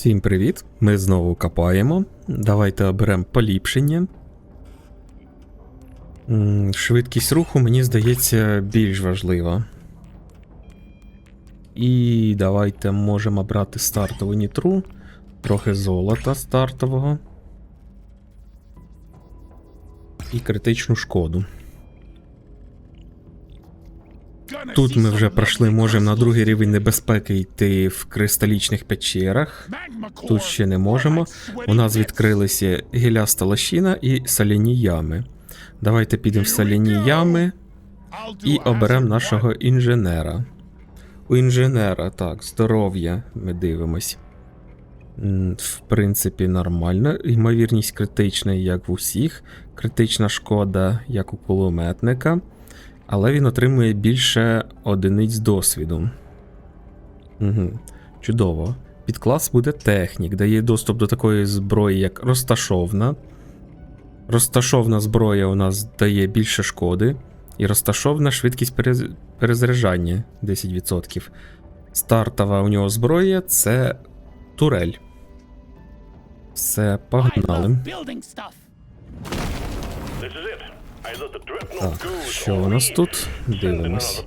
Всім привіт! Ми знову копаємо. Давайте оберемо поліпшення. Швидкість руху, мені здається, більш важлива. І давайте можемо брати стартову нітру, трохи золота стартового. І критичну шкоду. Тут ми вже пройшли, можемо на другий рівень небезпеки йти в кристалічних печерах. Тут ще не можемо. У нас відкрилися гіляста лощина і соляні ями. Давайте підемо в соляні ями і оберемо нашого інженера. У інженера, так, здоров'я ми дивимось. В принципі, нормально. Ймовірність критична, як в усіх. Критична шкода, як у кулеметника. Але він отримує більше одиниць досвіду. Угу. Чудово. Підклас буде технік, дає доступ до такої зброї, як розташовна. Розташовна зброя у нас дає більше шкоди. І розташовна швидкість перез... перезаряджання 10%. Стартова у нього зброя це турель. Все, погнали. Так, що у нас тут? Дивимось.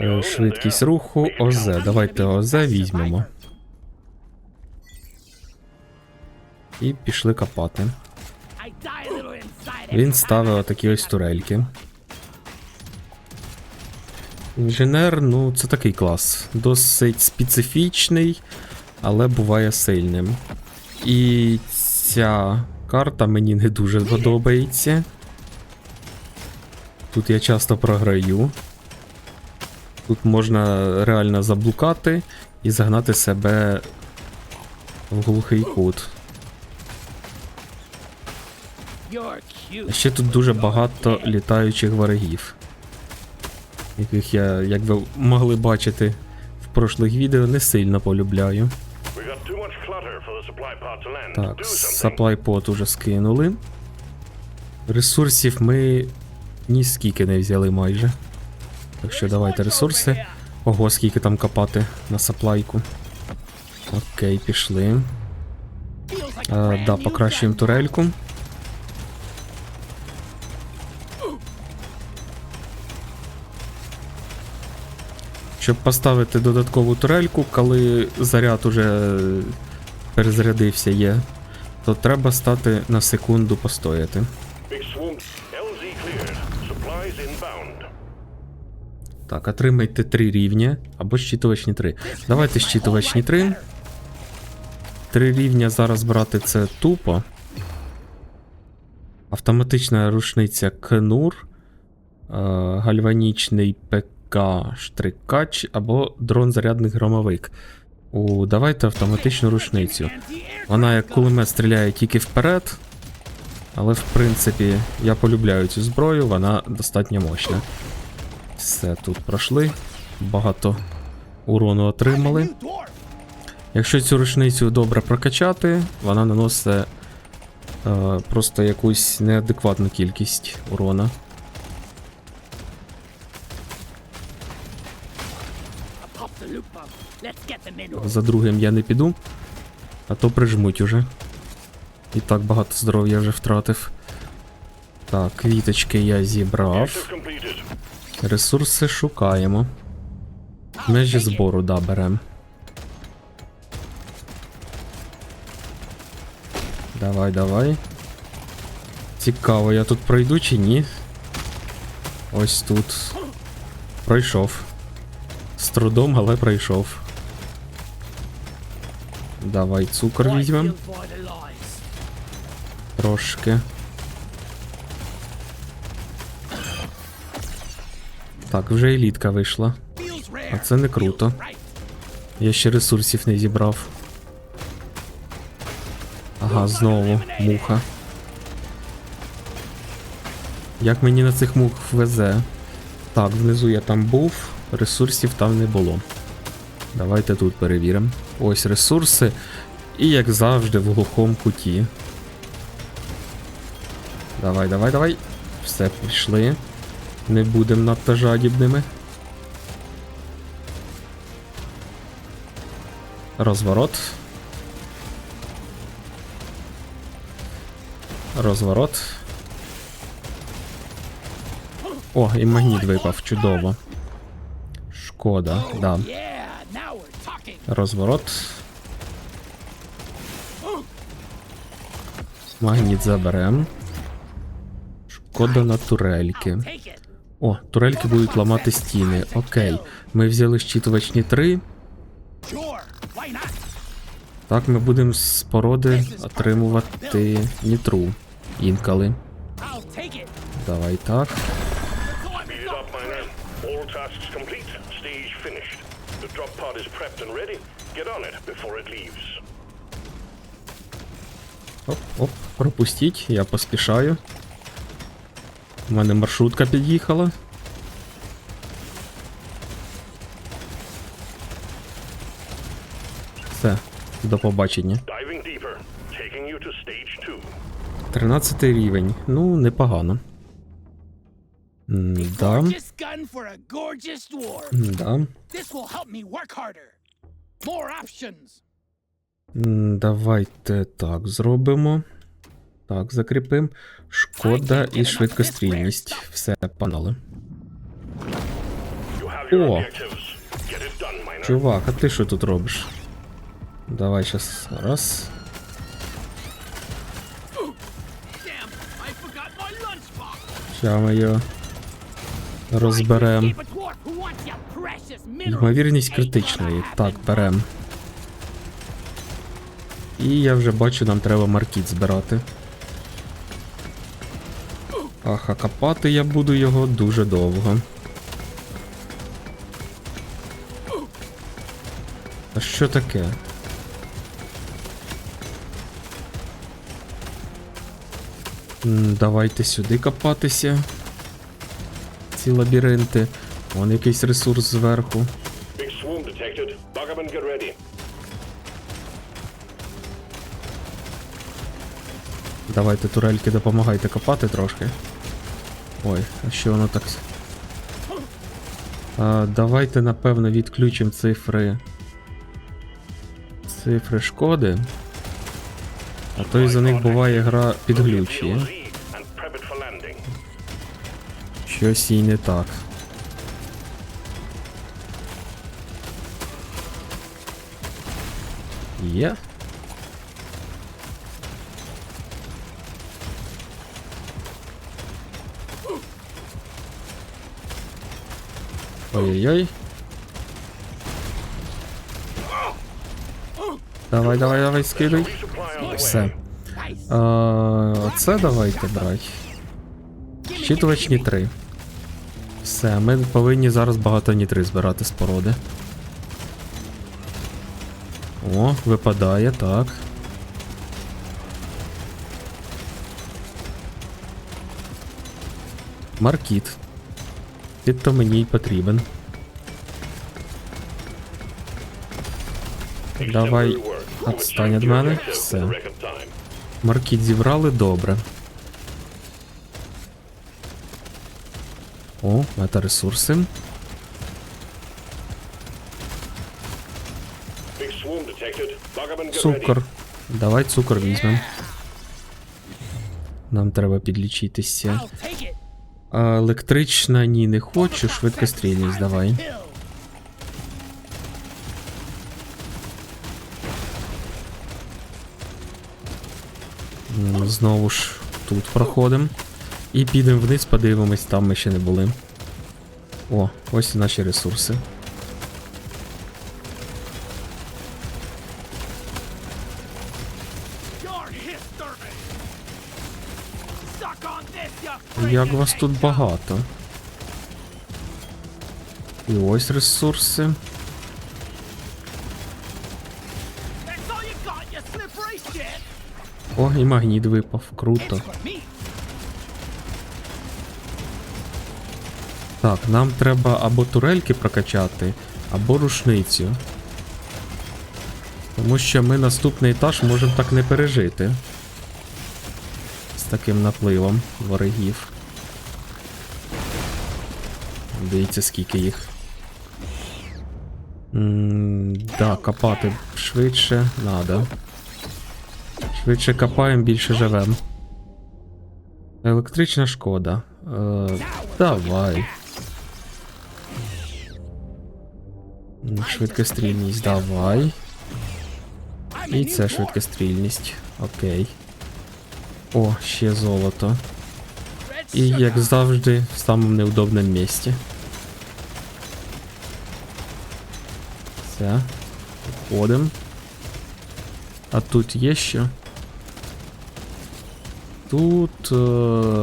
Е, Швидкість руху ОЗ. Давайте ОЗ візьмемо. І пішли копати. Він ставив отакі ось турельки. Інженер, ну, це такий клас. Досить специфічний, але буває сильним. І ця карта мені не дуже подобається. Тут я часто програю. Тут можна реально заблукати і загнати себе в глухий кут. Ще тут дуже багато літаючих ворогів, яких я, як ви могли бачити в прошлих відео, не сильно полюбляю. Так, supply pot уже скинули. Ресурсів ми ні скільки не взяли майже. Так що давайте ресурси. Ого, скільки там копати на саплайку. Окей, пішли. А, да, покращуємо турельку. Щоб поставити додаткову турельку, коли заряд уже перезарядився є, то треба стати на секунду постояти. Так, отримайте три рівня або щитувачні три. Давайте щитувачні три. Три рівня зараз брати це тупо. Автоматична рушниця Кнур, е, гальванічний ПК Штрикач або дрон зарядний громовик. У, давайте автоматичну рушницю. Вона як кулемет стріляє тільки вперед. Але в принципі я полюбляю цю зброю, вона достатньо мощна. Все, тут пройшли. Багато урону отримали. Якщо цю рушницю добре прокачати, вона наносить е, просто якусь неадекватну кількість урона. За другим я не піду, а то прижмуть уже. І так багато здоров'я вже втратив. Так, квіточки я зібрав. Ресурси шукаємо. Межі збору, да, берем. Давай, давай. Цікаво, я тут пройду чи ні? Ось тут. Пройшов. З трудом, але пройшов. Давай цукор візьмем. Трошки. Так, вже елітка вийшла. А це не круто. Я ще ресурсів не зібрав. Ага, знову муха. Як мені на цих мух везе? Так, внизу я там був, ресурсів там не було. Давайте тут перевіримо. Ось ресурси. І як завжди в глухому куті. Давай, давай, давай. Все, пішли. Не будемо надто жадібними. Розворот. Розворот. О, і магніт випав. Чудово. Шкода, да. Розворот. Магніт заберем. Шкода на турельки. О, турельки будуть ламати стіни. Окей. Ми взяли щитувачні 3. Sure. Why not? Так, ми будемо з породи отримувати нітру. Інколи. Давай так. Оп, оп, пропустіть, я поспішаю. У мене маршрутка під'їхала. Все, до побачення. Diving deeper. Taking you to stage two. 13 рівень. Ну, непогано. Да, Gorgeous gun for a gorgeous dwarf. да. This will help me work harder. More options. М, Давайте так зробимо. Так, закріпимо. Шкода і швидкострільність. Все, панали. О. Чувак, а ти що тут робиш? Давай щас. Раз. Ща ми його розберем. Ймовірність критичної. Так, берем. І я вже бачу, нам треба маркіт збирати. Ах, а копати я буду його дуже довго. А що таке? Давайте сюди копатися. Ці лабіринти. Вон якийсь ресурс зверху. Давайте, турельки, допомагайте копати трошки. Ой, а що воно так. А, давайте, напевно, відключимо цифри. Цифри шкоди. А то із за них буває гра підглючує. Щось їй не так. Є. Ой-ой-ой. Давай, давай, давай, way. Все. А, Оце давайте брати. Щитувачні 3. Все, ми повинні зараз багато нітри збирати з породи. О, випадає, так. Маркіт. Ти то мені й потрібен. Давай, відстань від мене. Все. Маркіт зібрали добре. О. Buggerman, get. Цукор. Давай цукор візьмемо. Нам треба підлічитися. Електрична ні, не хочу. Швидкострільність давай. Знову ж тут проходимо. І підемо вниз, подивимось, там ми ще не були. О, ось і наші ресурси. Як вас тут багато. І ось ресурси. О, і магніт випав. Круто. Так, нам треба або турельки прокачати, або рушницю. Тому що ми наступний етаж можемо так не пережити. З таким напливом ворогів. Дивіться, скільки їх. М, Да, копати швидше надо. Швидше копаємо, більше живемо. Електрична шкода. Е, давай. Швидкострільність, давай. І це швидкострільність. Окей. О, ще золото. І як завжди, в самому неудобному місці. Все. Входимо. А тут є що? Тут е,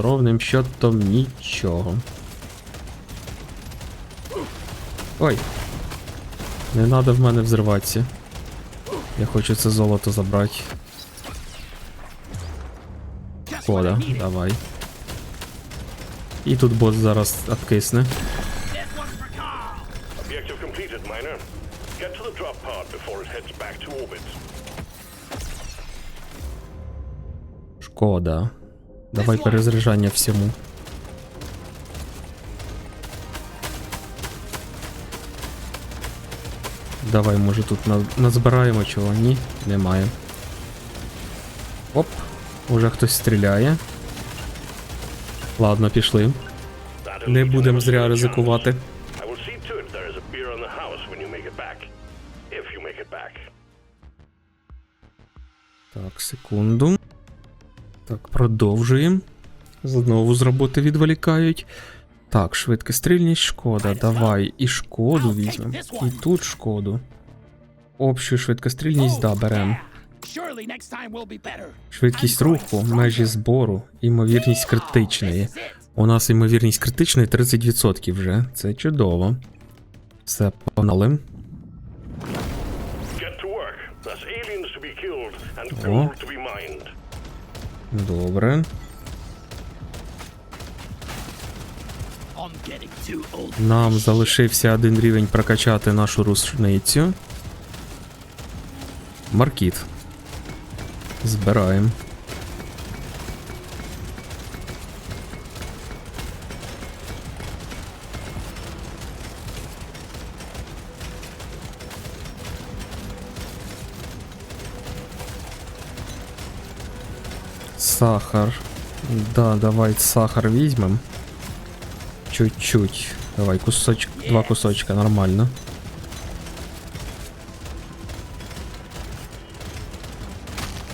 ровним счетом нічого. Ой. Не треба в мене взриватися. Я хочу це золото забрати. Кода, давай. І тут бот зараз откисне. Шкода. Давай перезаряджання всьому. Давай, може тут назбираємо чого? Ні, немає. Оп, уже хтось стріляє. Ладно, пішли. Не будемо зря ризикувати. Так, секунду. Так, продовжуємо. Знову з роботи відволікають. Так, швидкострільність шкода. Давай і шкоду візьмемо. І тут шкоду. Общу швидкострільність, да, беремо. Швидкість руху, межі збору, імовірність критичної. У нас імовірність критичної 30% вже. Це чудово. Все, погнали. Mined. Добре. Нам залишився один рівень прокачати нашу рушницю. Маркіт. Збираємо. Сахар. Да, давай сахар візьмем. Чуть-чуть. Давай, кусочек, два кусочка, нормально.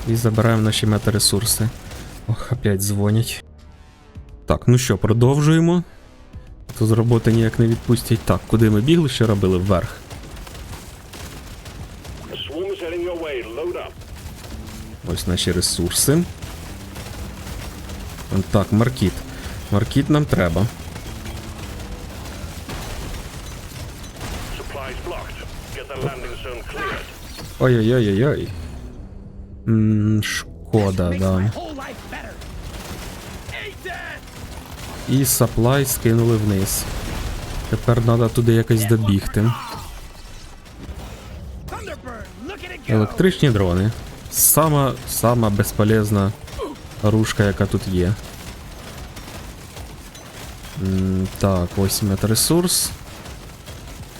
І забираємо наші метаресурси. Ох, опять дзвонять. Так, ну що, продовжуємо. То з роботи ніяк не відпустять. Так, куди ми бігли, що робили вверх. Ось наші ресурси. Так, маркіт. Маркіт нам треба. Ой-ой-ой-ой-ой. Ммм, шкода, да. І саплай скинули вниз. Тепер треба туди якось добігти. Електричні дрони. Сама, сама безполезна рушка, яка тут є. Так, ось метаресурс.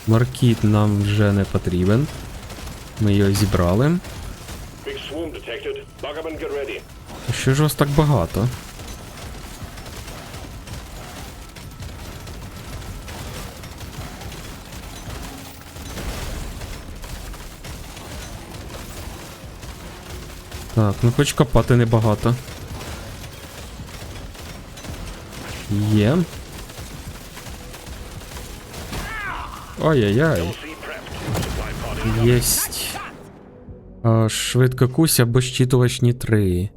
Маркіт нам вже не потрібен. Ми його зібрали. Що ж вас так багато? Так, ну хоч копати небагато. Є. Is Єсть. А, швидко кусь або щитувач Ні-3.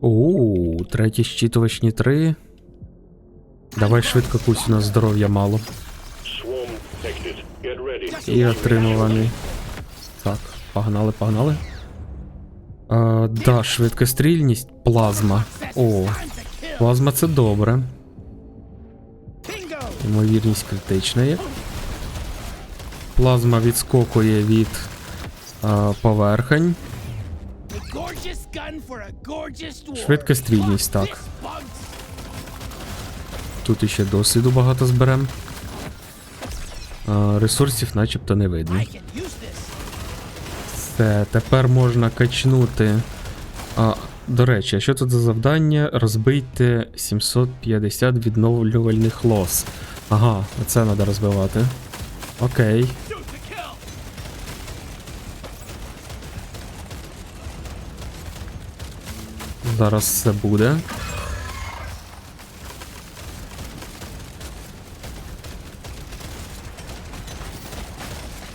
Оу, третій щитувач Ні-3. Давай швидко кусь, у нас здоров'я мало. І отримуваний. Так, погнали, погнали. А, да, швидкострільність, плазма. О, плазма це добре. Ймовірність критичної. Плазма відскокує від а, поверхень. Швидкострільність, так. Тут іще досвіду багато зберем. А, ресурсів начебто не видно. Все, тепер можна качнути а, До речі, а що тут за завдання? Розбийте 750 відновлювальних лос. Ага, це треба розбивати. Окей. Зараз все буде.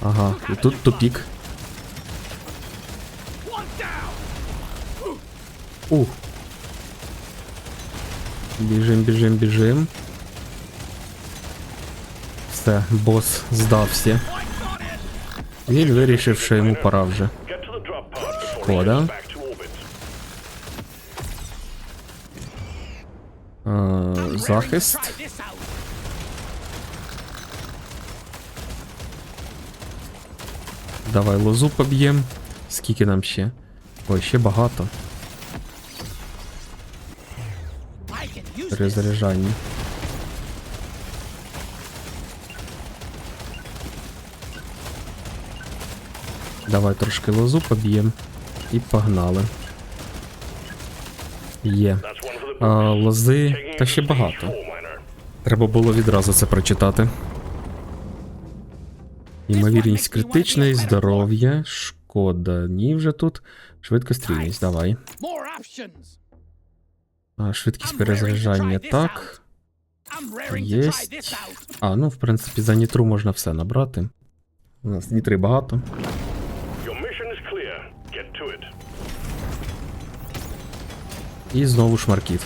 Ага, і тут тупік. One down. У. Біжим, біжим, біжим. Все, бос здався. Він вирішив, що йому пора вже. Шкода. orbit. Е, захист. Давай лозу поб'єм. Скільки нам ще? Ой, ще багато. Перезаряджання. Давай трошки лозу поб'єм. І погнали. Є. А, лози та ще багато. Треба було відразу це прочитати. Ймовірність критичної, здоров'я, шкода. Ні, вже тут. Швидкострільність, давай. А, швидкість перезаряджання так. Єсть. А, ну, в принципі, за нітру можна все набрати. У нас нітри багато. І знову шмаркіт.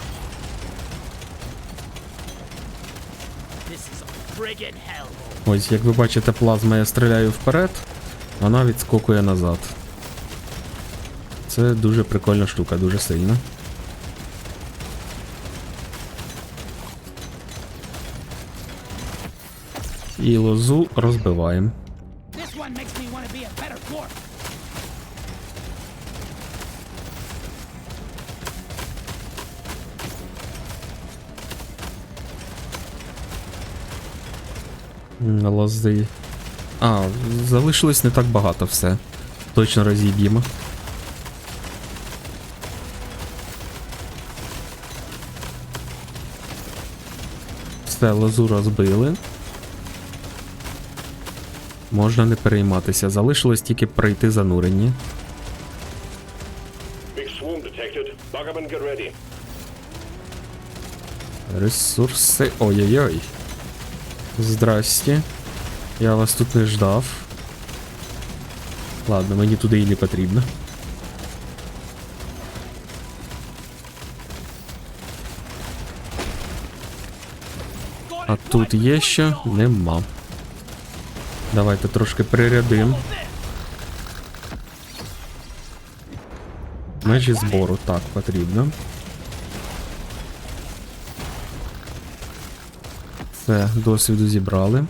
Ось, як ви бачите, плазма я стріляю вперед, вона відскокує назад. Це дуже прикольна штука, дуже сильно. І лозу розбиваємо. Лози. А, залишилось не так багато все. Точно розіб'ємо. Все, лозу розбили. Можна не перейматися. Залишилось тільки пройти занурення. Big swarm Здрасте. Я вас тут не ждав. Ладно, мені туди і не потрібно. А тут є що? Нема. Давайте трошки прирядим. Межі збору так потрібно. Все, досвіду зібрали.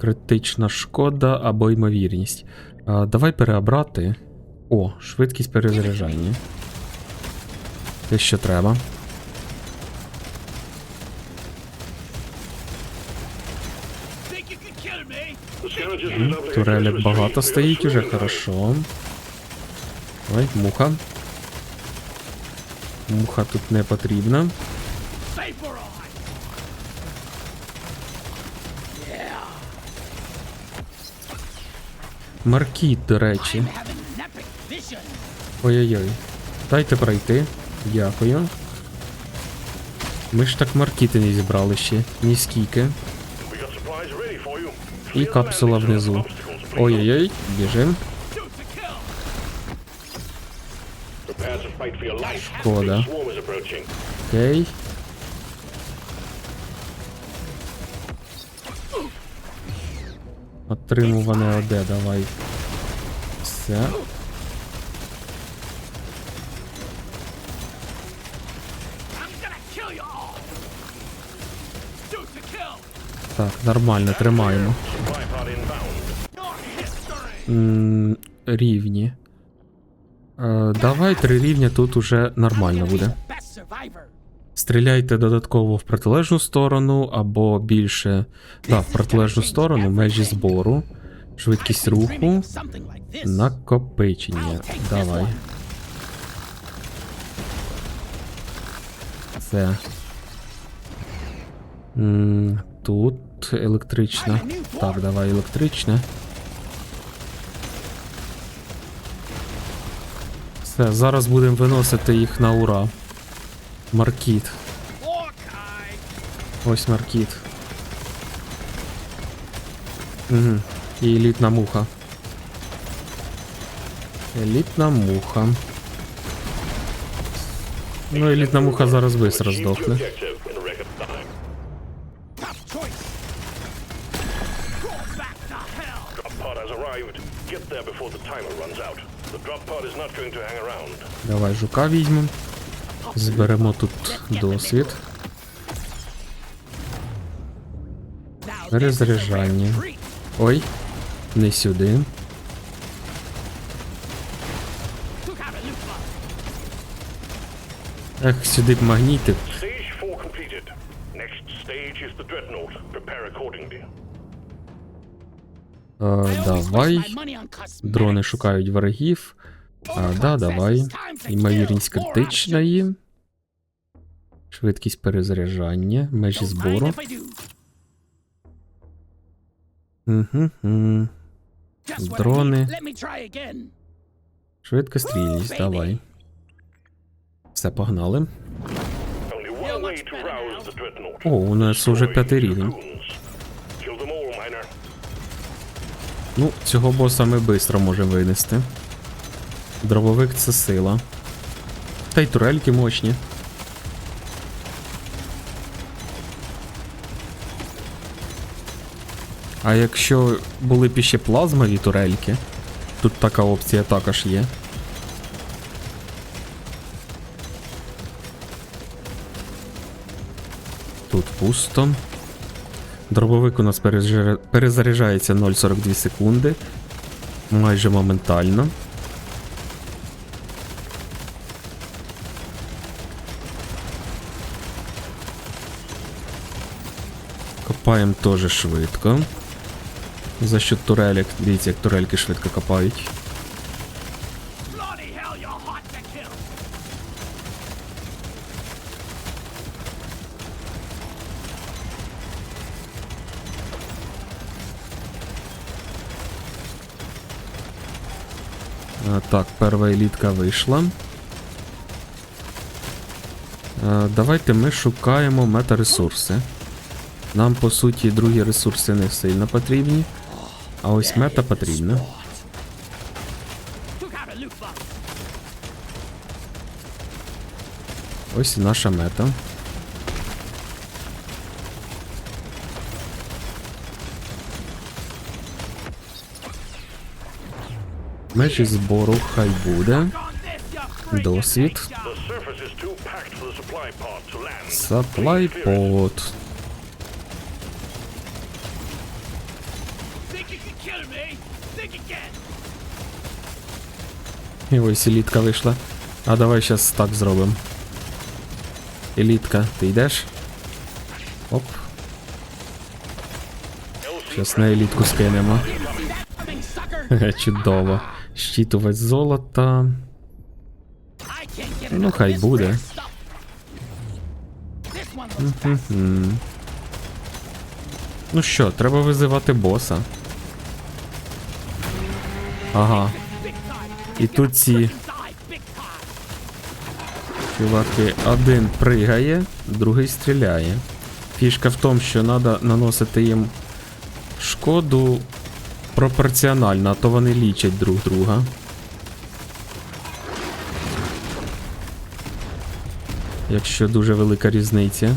Критична шкода або ймовірність. А, давай переобрати. О, швидкість перезаряджання. Те, що треба. Турелек багато стоїть уже, хорошо. Ой, муха. Муха тут не потрібна. Маркіт, до речі. Ой-ой-ой. Дайте пройти. Дякую. Ми ж так маркіти не зібрали ще. Ні скільки. І капсула внизу. Ой-ой-ой, біжим. Shoot to Отримуване ОД, давай. Все. Так, нормально, тримаємо. Рівні. Е, давай три рівня тут уже нормально буде. Стріляйте додатково в протилежну сторону або більше. Да, в протилежну сторону, межі збору, швидкість руху, накопичення. Давай. Все. Тут електрична. Так, давай електричне. Все, зараз будемо виносити їх на ура. Маркіт. Ось маркіт. Угу. І елітна муха. Елітна муха. Ну, елітна муха зараз швидко Achieved your здохне. objective in record time. Tough choice. Go back to hell. Drop pod has arrived. Get there before the timer runs out. The drop pod is not going to hang around. Давай жука візьмемо. Зберемо тут досвід. Перезаряджання. Ой, не сюди. Ех, сюди б магнітик. Stage 4 completed. Next stage is the dreadnought. Prepare accordingly. Е, давай. Дрони шукають ворогів. А, да, давай. Ймовірність критичної. Швидкість перезаряджання, межі збору. Дрони. again. Швидкострільність, давай. Все, погнали. О, у нас уже п'ятий рівень. Ну, цього боса ми швидко можемо винести. Дробовик це сила. Та й турельки мощні. А якщо були б іще плазмові турельки, тут така опція також є. Тут пусто. Дробовик у нас перезаряджається 0,42 секунди. Майже моментально. Копаємо теж швидко. За що турелек. Дивіться, як турельки швидко копають. Так, перша елітка вийшла. Давайте ми шукаємо метаресурси. Нам, по суті, другі ресурси не сильно потрібні. А ось мета потрібна. Ось і наша мета. Межі збору хай буде. Досвід. The І ось вийшла. А давай щас так зробимо. Елітка, ти йдеш? Оп, щас на елітку скинемо. Чудово. Щитувач can't Ну, хай буде. Ну що, треба визивати боса. Ага. І тут ці чуваки один пригає, другий стріляє. Фішка в тому, що треба наносити їм шкоду пропорціонально, а то вони лічать друг друга. Якщо дуже велика різниця.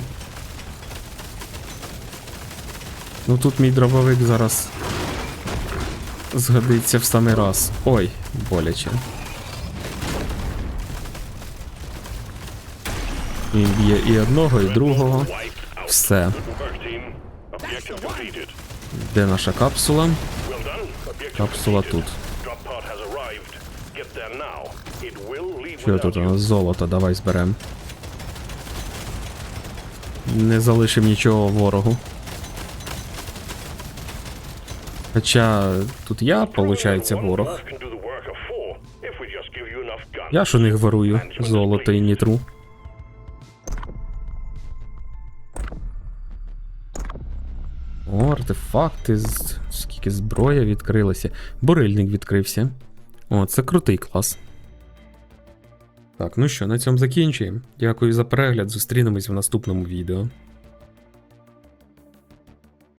Ну тут мій дробовик зараз згодиться в самий раз. Ой, боляче. Він б'є і одного, і другого. Все. Де наша капсула? Капсула тут. Що тут у нас золото, давай зберем. Не залишим нічого ворогу. Хоча тут я, виходить, ворог. Я ж у них ворую золото і нітру. О, артефакти, скільки зброя відкрилася. Бурильник відкрився. О, це крутий клас. Так, ну що, на цьому закінчуємо. Дякую за перегляд. Зустрінемось в наступному відео.